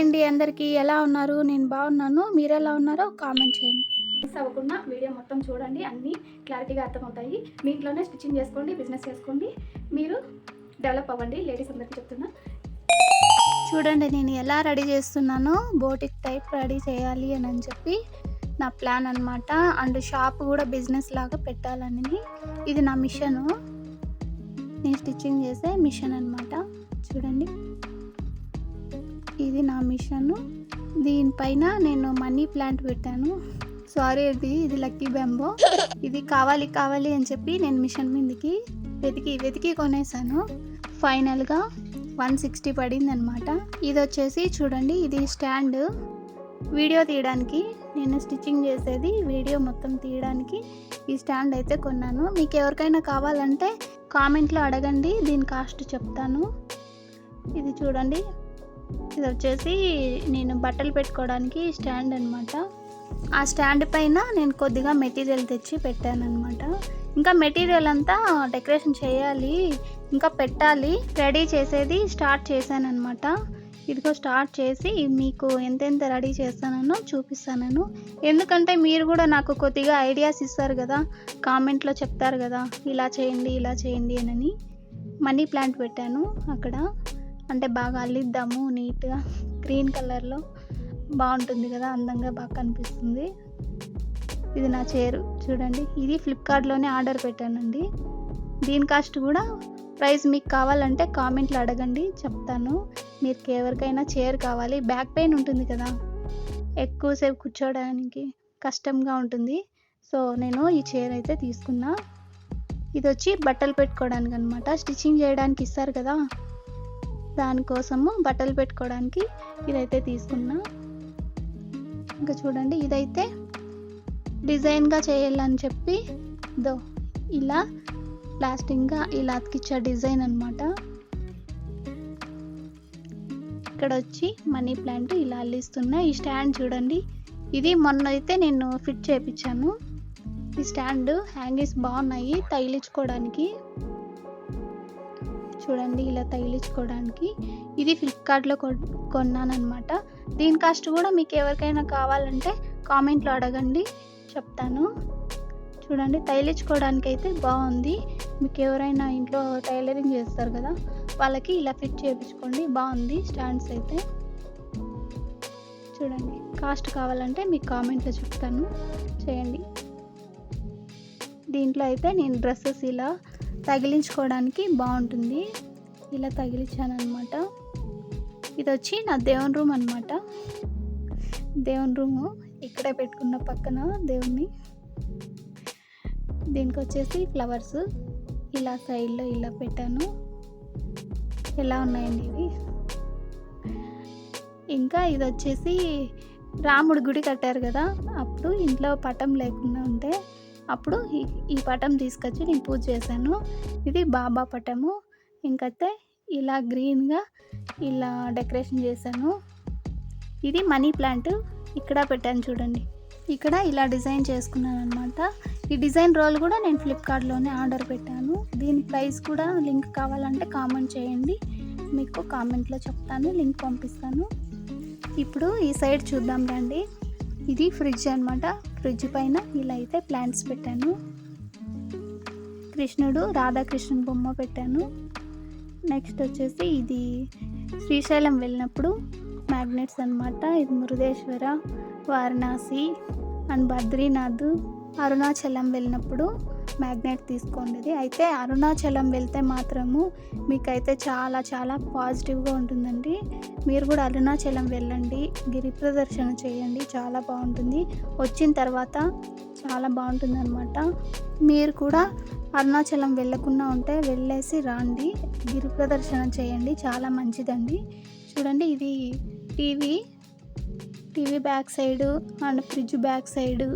అండి అందరికీ ఎలా ఉన్నారు? నేను బాగున్నాను. మీరు ఎలా ఉన్నారో కామెంట్ చేయండి. మిస్ అవ్వకుండా వీడియో మొత్తం చూడండి. అన్నీ క్లారిటీగా అర్థమవుతాయి. మీ ఇంట్లోనే స్టిచ్చింగ్ చేసుకోండి బిజినెస్ చేసుకోండి. మీరు డెవలప్ అవ్వండి. లేడీస్ అందరికీ చెప్తున్నా. చూడండి నేను ఎలా రెడీ చేస్తున్నానో బోటిక్ టైప్ రెడీ చేయాలి అని అని చెప్పి నా ప్లాన్ అనమాట అండ్ షాప్ కూడా బిజినెస్ లాగా పెట్టాలని. ఇది నా మిషను. నేను స్టిచ్చింగ్ చేసే మిషన్ అనమాట మిషన్. దీనిపైన నేను మనీ ప్లాంట్ పెట్టాను. సారీ ఇది ఇది లక్కీ బెంబో ఇది కావాలి కావాలి అని చెప్పి నేను మిషన్ మీదకి వెతికి వెతికి కొనేసాను. ఫైనల్గా వన్ సిక్స్టీ పడింది అనమాట ఇది వచ్చేసి చూడండి ఇది స్టాండ్. వీడియో తీయడానికి నేను స్టిచ్చింగ్ చేసేది వీడియో మొత్తం తీయడానికి ఈ స్టాండ్ అయితే కొన్నాను. మీకు ఎవరికైనా కావాలంటే కామెంట్లో అడగండి దీని కాస్ట్ చెప్తాను. ఇది చూడండి ఇది వచ్చేసి నేను బట్టలు పెట్టుకోవడానికి స్టాండ్ అనమాట ఆ స్టాండ్ పైన నేను కొద్దిగా మెటీరియల్ తెచ్చి పెట్టాను అనమాట ఇంకా మెటీరియల్ అంతా డెకరేషన్ చేయాలి ఇంకా పెట్టాలి రెడీ చేసేది స్టార్ట్ చేశాను అనమాట ఇదిగో స్టార్ట్ చేసి మీకు ఎంతెంత రెడీ చేస్తానో చూపిస్తాను ఎందుకంటే మీరు కూడా నాకు కొద్దిగా ఐడియాస్ ఇస్తారు కదా కామెంట్లో చెప్తారు కదా ఇలా చేయండి ఇలా చేయండి అని మనీ ప్లాంట్ పెట్టాను అక్కడ. అంటే బాగా అల్లిద్దాము నీట్గా. గ్రీన్ కలర్లో బాగుంటుంది కదా అందంగా బాగా కనిపిస్తుంది. ఇది నా చైరు చూడండి. ఇది ఫ్లిప్కార్ట్లోనే ఆర్డర్ పెట్టానండి. దీని కాస్ట్ కూడా ప్రైస్ మీకు కావాలంటే కామెంట్లో అడగండి చెప్తాను. మీరు ఎవరికైనా చైర్ కావాలి బ్యాక్ పెయిన్ ఉంటుంది కదా. ఎక్కువసేపు కూర్చోడానికి కష్టంగా ఉంటుంది. సో నేను ఈ చైర్ అయితే తీసుకున్నా. ఇది వచ్చి బట్టలు పెట్టుకోవడానికి అనమాట స్టిచ్చింగ్ చేయడానికి ఇస్తారు కదా. దానికోసము బట్టలు పెట్టుకోవడానికి ఇదైతే తీసుకున్నా. ఇంకా చూడండి ఇదైతే డిజైన్గా చేయాలని చెప్పి దో ఇలా ప్లాస్టింగ్గా ఇలా అతికిచ్చే డిజైన్ అనమాట ఇక్కడ వచ్చి మనీ ప్లాంట్ ఇలా అల్లిస్తున్నా. ఈ స్టాండ్ చూడండి ఇది మొన్న అయితే నేను ఫిట్ చేయించాను ఈ స్టాండ్ హ్యాంగిస్ బాగున్నాయి తగిలించుకోవడానికి. చూడండి ఇలా తగిలించుకోవడానికి. ఇది ఫ్లిప్కార్ట్లో కొన్నానమాట దీని కాస్ట్ కూడా మీకు ఎవరికైనా కావాలంటే కామెంట్లో అడగండి చెప్తాను. చూడండి తగిలించుకోవడానికి అయితే బాగుంది. మీకు ఎవరైనా ఇంట్లో టైలరింగ్ చేస్తారు కదా వాళ్ళకి ఇలా ఫిట్ చేయించుకోండి బాగుంది స్టాండ్స్ అయితే. చూడండి కాస్ట్ కావాలంటే మీకు కామెంట్లో చెప్తాను. చేయండి. దీంట్లో అయితే నేను డ్రెస్సెస్ ఇలా తగిలించుకోవడానికి బాగుంటుంది. ఇలా తగిలించాను అనమాట ఇది వచ్చి నా దేవుని రూమ్ అనమాట దేవుని రూము ఇక్కడే పెట్టుకున్న పక్కన దేవుణ్ణి. దీనికి వచ్చేసి ఫ్లవర్స్. ఇలా సైడ్లో ఇలా పెట్టాను. ఎలా ఉన్నాయండి ఇవి? ఇంకా ఇది వచ్చేసి రాముడి గుడి కట్టారు కదా అప్పుడు ఇంట్లో పటం లేకుండా ఉంటే అప్పుడు ఈ పటం తీసుకొచ్చి నేను పూజ చేశాను. ఇది బాబా పటము. ఇంకైతే ఇలా గ్రీన్గా ఇలా డెకరేషన్ చేశాను. ఇది మనీ ప్లాంట్ ఇక్కడ పెట్టాను చూడండి. ఇక్కడ ఇలా డిజైన్ చేసుకున్నాను అనమాట ఈ డిజైన్ రోల్ కూడా నేను ఫ్లిప్కార్ట్లోనే ఆర్డర్ పెట్టాను. దీని ప్రైస్ కూడా లింక్ కావాలంటే కామెంట్ చేయండి. మీకు కామెంట్లో చెప్తాను లింక్ పంపిస్తాను. ఇప్పుడు ఈ సైడ్ చూద్దాం రండి. ఇది ఫ్రిడ్జ్ అనమాట ఫ్రిడ్జ్ పైన ఇలా అయితే ప్లాంట్స్ పెట్టాను. కృష్ణుడు రాధాకృష్ణుడు బొమ్మ పెట్టాను. నెక్స్ట్ వచ్చేసి ఇది శ్రీశైలం వెళ్ళినప్పుడు మ్యాగ్నెట్స్ అనమాట ఇది మురుదేశ్వర వారణాసి అండ్ బద్రీనాథ్ అరుణాచలం వెళ్ళినప్పుడు మ్యాగ్నెట్ తీసుకోండి అయితే అరుణాచలం వెళ్తే మాత్రము మీకైతే చాలా చాలా పాజిటివ్గా ఉంటుందండి. మీరు కూడా అరుణాచలం వెళ్ళండి. గిరి ప్రదర్శన చేయండి. చాలా బాగుంటుంది. వచ్చిన తర్వాత చాలా బాగుంటుంది అనమాట మీరు కూడా అరుణాచలం వెళ్ళకుండా ఉంటే వెళ్ళేసి రండి. గిరి ప్రదర్శన చేయండి. చాలా మంచిదండి. చూడండి ఇది TV TV back side and fridge back side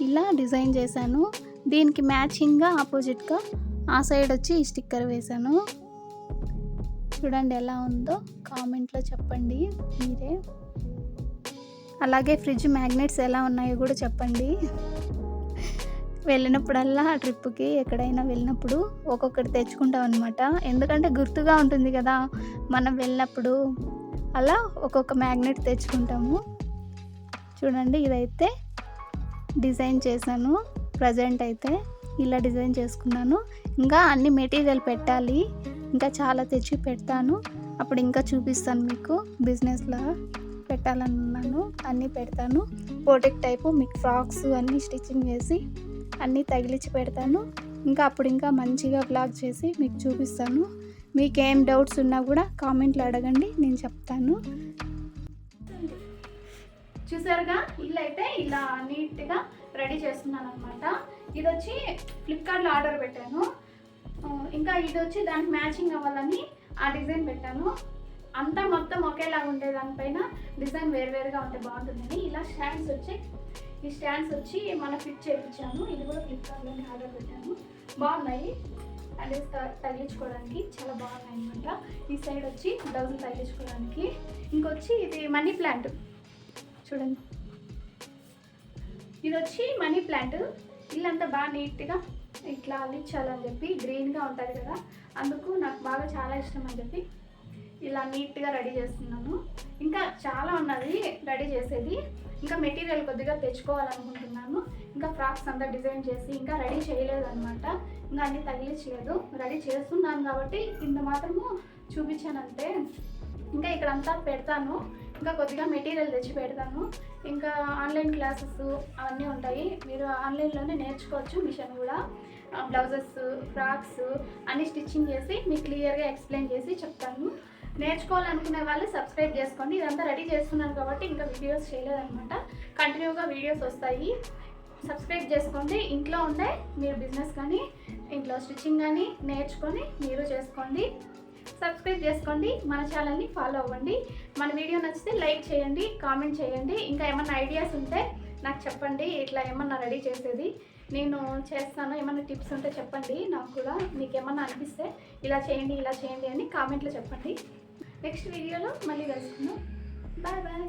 ఇలా డిజైన్ చేశాను. దీనికి మ్యాచింగ్గా ఆపోజిట్గా ఆ సైడ్ వచ్చి ఈ స్టిక్కర్ వేశాను. చూడండి ఎలా ఉందో కామెంట్లో చెప్పండి మీరే. అలాగే ఫ్రిడ్జ్ మ్యాగ్నెట్స్ ఎలా ఉన్నాయో కూడా చెప్పండి. వెళ్ళినప్పుడల్లా ట్రిప్కి ఎక్కడైనా వెళ్ళినప్పుడు ఒక్కొక్కటి తెచ్చుకుంటాం అనమాట ఎందుకంటే గుర్తుగా ఉంటుంది కదా మనం వెళ్ళినప్పుడు అలా ఒక్కొక్క మ్యాగ్నెట్ తెచ్చుకుంటాము. చూడండి ఇదైతే డిజైన్ చేశాను. ప్రజెంట్ అయితే ఇలా డిజైన్ చేసుకున్నాను. ఇంకా అన్ని మెటీరియల్ పెట్టాలి. ఇంకా చాలా తెచ్చి పెడతాను. అప్పుడు ఇంకా చూపిస్తాను మీకు. బిజినెస్లా పెట్టాలన్నాను అన్నీ పెడతాను. పోటెక్ టైపు మీకు ఫ్రాక్స్ అన్నీ స్టిచ్చింగ్ చేసి అన్నీ తగిలించి పెడతాను. ఇంకా అప్పుడు ఇంకా మంచిగా బ్లాగ్ చేసి మీకు చూపిస్తాను. మీకు ఏం డౌట్స్ ఉన్నా కూడా కామెంట్లో అడగండి. నేను చెప్తాను. చూసారుగా? ఇల్లు అయితే ఇలా నీట్గా రెడీ చేస్తున్నాను అనమాట ఇది వచ్చి ఫ్లిప్కార్ట్లో ఆర్డర్ పెట్టాను. ఇంకా ఇది వచ్చి దానికి మ్యాచింగ్ అవ్వాలని ఆ డిజైన్ పెట్టాను. అంతా మొత్తం ఒకేలాగా ఉండే దానిపైన డిజైన్ వేరువేరుగా ఉంటే బాగుంటుందని ఇలా స్టాండ్స్ వచ్చి ఈ స్టాండ్స్ వచ్చి మన ఫిట్ చేయించాను. ఇది కూడా ఫ్లిప్కార్ట్లోనే ఆర్డర్ పెట్టాను. బాగున్నాయి. అడ్రస్ తగిలించుకోవడానికి చాలా బాగున్నాయి అనమాట ఈ సైడ్ వచ్చి బ్లౌజులు తగిలించుకోవడానికి. ఇంకొచ్చి ఇది మనీ ప్లాంట్. చూడండి. ఇది వచ్చి మనీ ప్లాంట్. ఇల్లంతా బాగా నీట్గా ఇట్లా అల్లించాలని చెప్పి గ్రీన్గా ఉంటుంది కదా. అందుకు నాకు బాగా చాలా ఇష్టం అని చెప్పి ఇలా నీట్గా రెడీ చేస్తున్నాను. ఇంకా చాలా ఉన్నది రెడీ చేసేది. ఇంకా మెటీరియల్ కొద్దిగా తెచ్చుకోవాలనుకుంటున్నాను. ఇంకా ఫ్రాక్స్ అంతా డిజైన్ చేసి ఇంకా రెడీ చేయలేదు అనమాట ఇంకా అన్నీ తగిలించలేదు. రెడీ చేస్తున్నాను కాబట్టి ఇంత మాత్రము చూపించానంటే ఇంకా ఇక్కడంతా పెడతాను. ఇంకా కొద్దిగా మెటీరియల్ తెచ్చి పెడతాను. ఇంకా ఆన్లైన్ క్లాసెస్ అవన్నీ ఉంటాయి. మీరు ఆన్లైన్లోనే నేర్చుకోవచ్చు మిషన్ కూడా. బ్లౌజెస్ ఫ్రాక్స్ అన్ని స్టిచ్చింగ్ చేసి మీకు క్లియర్గా ఎక్స్ప్లెయిన్ చేసి చెప్తాను. నేర్చుకోవాలనుకునే వాళ్ళు సబ్స్క్రైబ్ చేసుకోండి. ఇదంతా రెడీ చేస్తున్నాను కాబట్టి ఇంకా వీడియోస్ చేయలేదనమాట కంటిన్యూగా వీడియోస్ వస్తాయి. సబ్స్క్రైబ్ చేసుకోండి. ఇంట్లో ఉండే మీరు బిజినెస్ కానీ ఇంట్లో స్టిచ్చింగ్ కానీ నేర్చుకొని మీరు చేసుకోండి. సబ్స్క్రైబ్ చేసుకోండి మన ఛానల్ని ఫాలో అవ్వండి. మన వీడియో నచ్చితే లైక్ చేయండి కామెంట్ చేయండి. ఇంకా ఏమైనా ఐడియాస్ ఉంటే నాకు చెప్పండి ఇట్లా ఏమన్నా రెడీ చేసేది. నేను చేస్తాను ఏమైనా టిప్స్ ఉంటే చెప్పండి. నాకు కూడా మీకు ఏమన్నా అనిపిస్తే ఇలా చేయండి ఇలా చేయండి అని కామెంట్లో చెప్పండి. నెక్స్ట్ వీడియోలో మళ్ళీ కలుసుకుందాం. Bye bye.